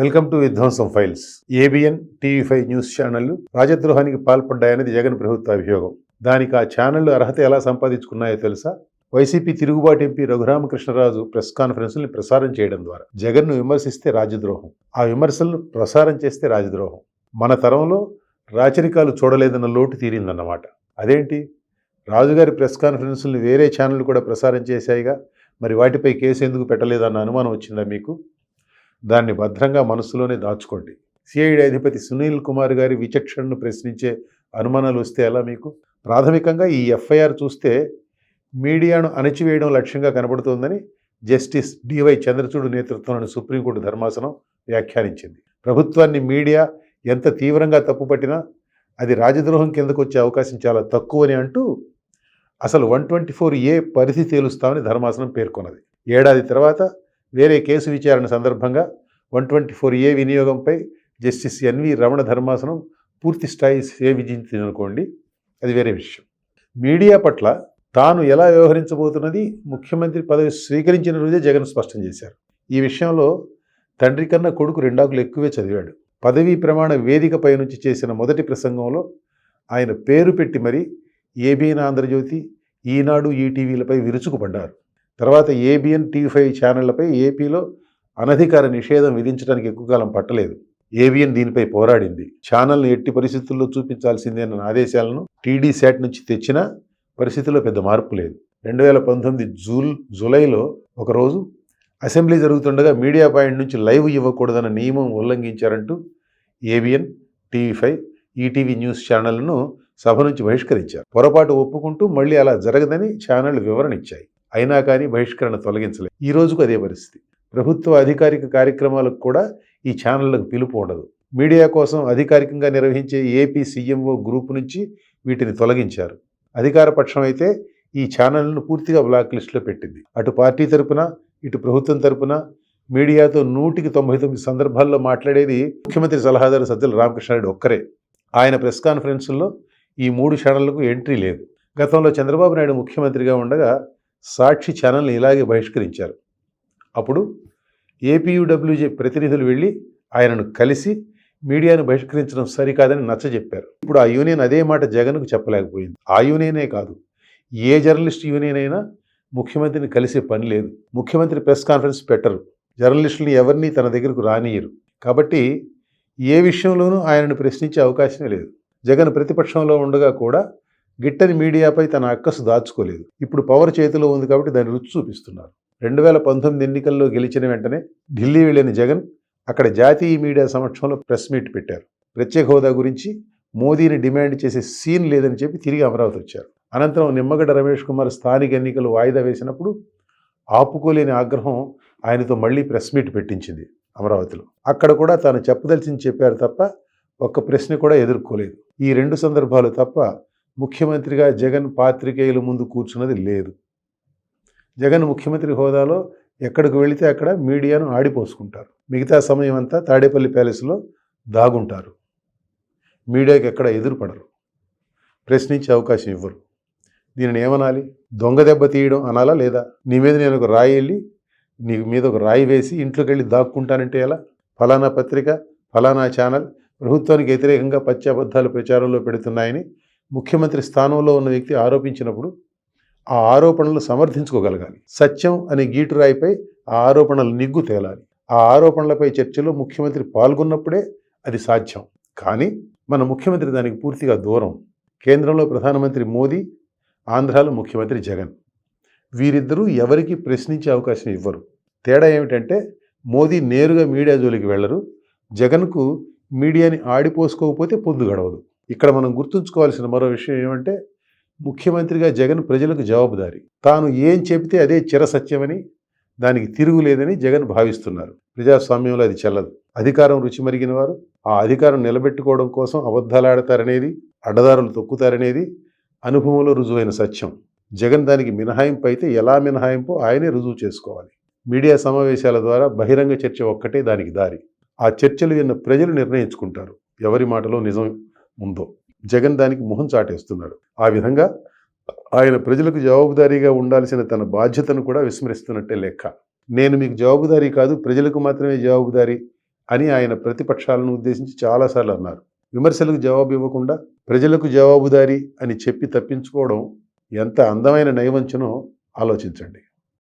Welcome to విధ్వంసం files. ABN TV five news ఛానళ్ళు రాజద్రోహానికి పాల్పడ్డాయనేది జగన్ ప్రభుత్వ అభియోగం. దానికి ఆ ఛానళ్ళు అర్హత ఎలా సంపాదించుకున్నాయో తెలుసా? వైసీపీ తిరుగుబాటు ఎంపీ రఘురామకృష్ణరాజు ప్రెస్ కాన్ఫరెన్స్ని ప్రసారం చేయడం ద్వారా జగన్ను విమర్శిస్తే రాజద్రోహం. ఆ విమర్శలను ప్రసారం చేస్తే రాజద్రోహం. మన తరంలో రాచరికాలు చూడలేదన్న లోటు తీరిందన్నమాట. అదేంటి? రాజుగారి ప్రెస్ కాన్ఫరెన్స్ని వేరే ఛానళ్ళు కూడా ప్రసారం చేశాయిగా? మరి వాటిపై కేసు ఎందుకు పెట్టలేదన్న అనుమానం వచ్చిందా మీకు? దాన్ని భద్రంగా మనసులోనే దాచుకోండి. సిఐడి అధిపతి సునీల్ కుమార్ గారి విచక్షణను ప్రశ్నించే అనుమానాలు వస్తే ఎలా మీకు? ప్రాథమికంగా ఈ ఎఫ్ఐఆర్ చూస్తే మీడియాను అణచివేయడం లక్ష్యంగా కనబడుతోందని జస్టిస్ డివై చంద్రచూడ్ నేతృత్వంలోని సుప్రీంకోర్టు ధర్మాసనం వ్యాఖ్యానించింది. ప్రభుత్వాన్ని మీడియా ఎంత తీవ్రంగా తప్పుపట్టినా అది రాజద్రోహం కిందకు వచ్చే అవకాశం చాలా తక్కువని అంటూ అసలు వన్ ట్వంటీ ఫోర్ ఏ పరిధి తేలుస్తామని ధర్మాసనం పేర్కొన్నది. ఏడాది తర్వాత వేరే కేసు విచారణ సందర్భంగా వన్ ట్వంటీ ఫోర్ ఏ వినియోగంపై జస్టిస్ ఎన్వి రమణ ధర్మాసనం పూర్తి స్థాయి సే విధించిందనుకోండి అది వేరే విషయం. మీడియా పట్ల తాను ఎలా వ్యవహరించబోతున్నది ముఖ్యమంత్రి పదవి స్వీకరించిన రోజే జగన్ స్పష్టం చేశారు. ఈ విషయంలో తండ్రి కన్నా కొడుకు రెండాకులు ఎక్కువే చదివాడు. పదవీ ప్రమాణ వేదికపై నుంచి చేసిన మొదటి ప్రసంగంలో ఆయన పేరు పెట్టి మరి ఏబిఎన్ ఆంధ్రజ్యోతి ఈనాడు ఈటీవీలపై విరుచుకుపడ్డారు. తర్వాత ఏబిఎన్ టీ ఫైవ్ ఛానళ్ళపై ఏపీలో అనధికార నిషేధం విధించడానికి ఎక్కువ కాలం పట్టలేదు ఏబిఎన్ దీనిపై పోరాడింది. ఛానల్ని ఎట్టి పరిస్థితుల్లో చూపించాల్సిందే అన్న ఆదేశాలను టీడీ శాట్ నుంచి తెచ్చిన పరిస్థితిలో పెద్ద మార్పు లేదు. రెండు వేల పంతొమ్మిది జూల్ జూలైలో ఒకరోజు అసెంబ్లీ జరుగుతుండగా మీడియా పాయింట్ నుంచి లైవ్ ఇవ్వకూడదన్న నియమం ఉల్లంఘించారంటూ ABN TV five ETV news ఛానళ్ళను సభ నుంచి బహిష్కరించారు. పొరపాటు ఒప్పుకుంటూ మళ్ళీ అలా జరగదని ఛానళ్ళు వివరణ ఇచ్చాయి. అయినా కానీ బహిష్కరణ తొలగించలేదు. ఈ రోజుకు అదే పరిస్థితి. ప్రభుత్వ అధికారిక కార్యక్రమాలకు కూడా ఈ ఛానళ్ళకు పిలుపు ఉండదు. మీడియా కోసం అధికారికంగా నిర్వహించే ఏపీ సీఎంఓ గ్రూప్ నుంచి వీటిని తొలగించారు. అధికార పక్షం అయితే ఈ ఛానళ్ళను పూర్తిగా బ్లాక్ లిస్టులో పెట్టింది. అటు పార్టీ తరపున ఇటు ప్రభుత్వం తరపున మీడియాతో నూటికి తొంభై తొమ్మిది సందర్భాల్లో మాట్లాడేది ముఖ్యమంత్రి సలహాదారు సజ్జల రామకృష్ణారెడ్డి ఒక్కరే. ఆయన ప్రెస్ కాన్ఫరెన్సుల్లో ఈ మూడు ఛానళ్ళకు ఎంట్రీ లేదు. గతంలో చంద్రబాబు నాయుడు ముఖ్యమంత్రిగా ఉండగా సాక్షి ఛానల్ని ఇలాగే బహిష్కరించారు. అప్పుడు ఏపీయూడబ్ల్యూజే ప్రతినిధులు వెళ్ళి ఆయనను కలిసి మీడియాను బహిష్కరించడం సరికాదని నచ్చజెప్పారు ఇప్పుడు ఆ యూనియన్ అదే మాట జగన్కు చెప్పలేకపోయింది. ఆ యూనియనే కాదు ఏ జర్నలిస్ట్ యూనియన్ అయినా ముఖ్యమంత్రిని కలిసే పని లేదు. ముఖ్యమంత్రి ప్రెస్ కాన్ఫరెన్స్ పెట్టరు. జర్నలిస్టులని ఎవరిని తన దగ్గరకు రానియరు కాబట్టి ఏ విషయంలోనూ ఆయనను ప్రశ్నించే అవకాశమే లేదు. జగన్ ప్రతిపక్షంలో ఉండగా కూడా గిట్టని మీడియాపై తన అక్కసు దాచుకోలేదు. ఇప్పుడు పవర్ చేతిలో ఉంది కాబట్టి దాని రుచి చూపిస్తున్నారు. రెండు వేల పంతొమ్మిది ఎన్నికల్లో గెలిచిన వెంటనే ఢిల్లీ వెళ్ళిన జగన్ అక్కడ జాతీయ మీడియా సమక్షంలో ప్రెస్ మీట్ పెట్టారు. ప్రత్యేక హోదా గురించి మోదీని డిమాండ్ చేసే సీన్ లేదని చెప్పి తిరిగి అమరావతి వచ్చారు. అనంతరం నిమ్మగడ్డ రమేష్ కుమార్ స్థానిక ఎన్నికలు వాయిదా వేసినప్పుడు ఆపుకోలేని ఆగ్రహం ఆయనతో మళ్ళీ ప్రెస్ మీట్ పెట్టించింది అమరావతిలో. అక్కడ కూడా తాను చెప్పదలిచింది చెప్పారు తప్ప ఒక్క ప్రశ్న కూడా ఎదుర్కోలేదు. ఈ రెండు సందర్భాలు తప్ప ముఖ్యమంత్రిగా జగన్ పాత్రికేయుల ముందు కూర్చున్నది లేదు. జగన్ ముఖ్యమంత్రి హోదాలో ఎక్కడికి వెళితే అక్కడ మీడియాను ఆడిపోసుకుంటారు. మిగతా సమయం అంతా తాడేపల్లి ప్యాలెస్లో దాగుంటారు. మీడియాకి ఎక్కడ ఎదురుపడరు. ప్రశ్నించే అవకాశం ఇవ్వరు. దీనిని ఏమనాలి? దొంగ దెబ్బ తీయడం అనాలా లేదా? నీ మీద నేను ఒక రాయి వెళ్ళి నీ మీద ఒక రాయి వేసి ఇంట్లోకి వెళ్ళి దాక్కుంటానంటే ఎలా? ఫలానా పత్రిక ఫలానా ఛానల్ ప్రభుత్వానికి వ్యతిరేకంగా పత్యాబద్ధాలు ప్రచారంలో పెడుతున్నాయని ముఖ్యమంత్రి స్థానంలో ఉన్న వ్యక్తి ఆరోపించినప్పుడు ఆ ఆరోపణలు సమర్థించుకోగలగాలి. సత్యం అనే గీటురాయిపై ఆ ఆరోపణలు నిగ్గు తేలాలి. ఆ ఆరోపణలపై చర్చలో ముఖ్యమంత్రి పాల్గొన్నప్పుడే అది సాధ్యం. కానీ మన ముఖ్యమంత్రి దానికి పూర్తిగా దూరం. కేంద్రంలో ప్రధానమంత్రి మోదీ ఆంధ్రాలో ముఖ్యమంత్రి జగన్. వీరిద్దరూ ఎవరికి ప్రశ్నించే అవకాశం ఇవ్వరు. తేడా ఏమిటంటే మోదీ నేరుగా మీడియా జోలికి వెళ్ళరు. జగన్కు మీడియాని ఆడిపోసుకోకపోతే పొద్దు గడవదు ఇక్కడ మనం గుర్తుంచుకోవాల్సిన మరో విషయం ఏమంటే ముఖ్యమంత్రిగా జగన్ ప్రజలకు జవాబుదారి. తాను ఏం చెబితే అదే చిరసత్యమని దానికి తిరుగులేదని జగన్ భావిస్తున్నారు. ప్రజాస్వామ్యంలో అది చెల్లదు. అధికారం రుచి మరిగిన వారు ఆ అధికారం నిలబెట్టుకోవడం కోసం అబద్ధాలాడతారనేది అడ్డదారులు తొక్కుతారనేది అనుభవంలో రుజువైన సత్యం. జగన్ దానికి మినహాయింపు అయితే ఎలా మినహాయింపు ఆయనే రుజువు చేసుకోవాలి. మీడియా సమావేశాల ద్వారా బహిరంగ చర్చ ఒక్కటే దానికి దారి. ఆ చర్చలు విన్న ప్రజలు నిర్ణయించుకుంటారు. ఎవరి మాటలో నిజం ఉందో జగన్ దానికి మొహం చాటేస్తున్నారు ఆ విధంగా ఆయన ప్రజలకు జవాబుదారీగా ఉండాల్సిన తన బాధ్యతను కూడా విస్మరిస్తున్నట్టే లెక్క నేను మీకు జవాబుదారీ కాదు ప్రజలకు మాత్రమే జవాబుదారీ అని ఆయన ప్రతిపక్షాలను ఉద్దేశించి చాలాసార్లు అన్నారు. విమర్శలకు జవాబు ఇవ్వకుండా ప్రజలకు జవాబుదారీ అని చెప్పి తప్పించుకోవడం ఎంత అందమైన నైవంచనో ఆలోచించండి.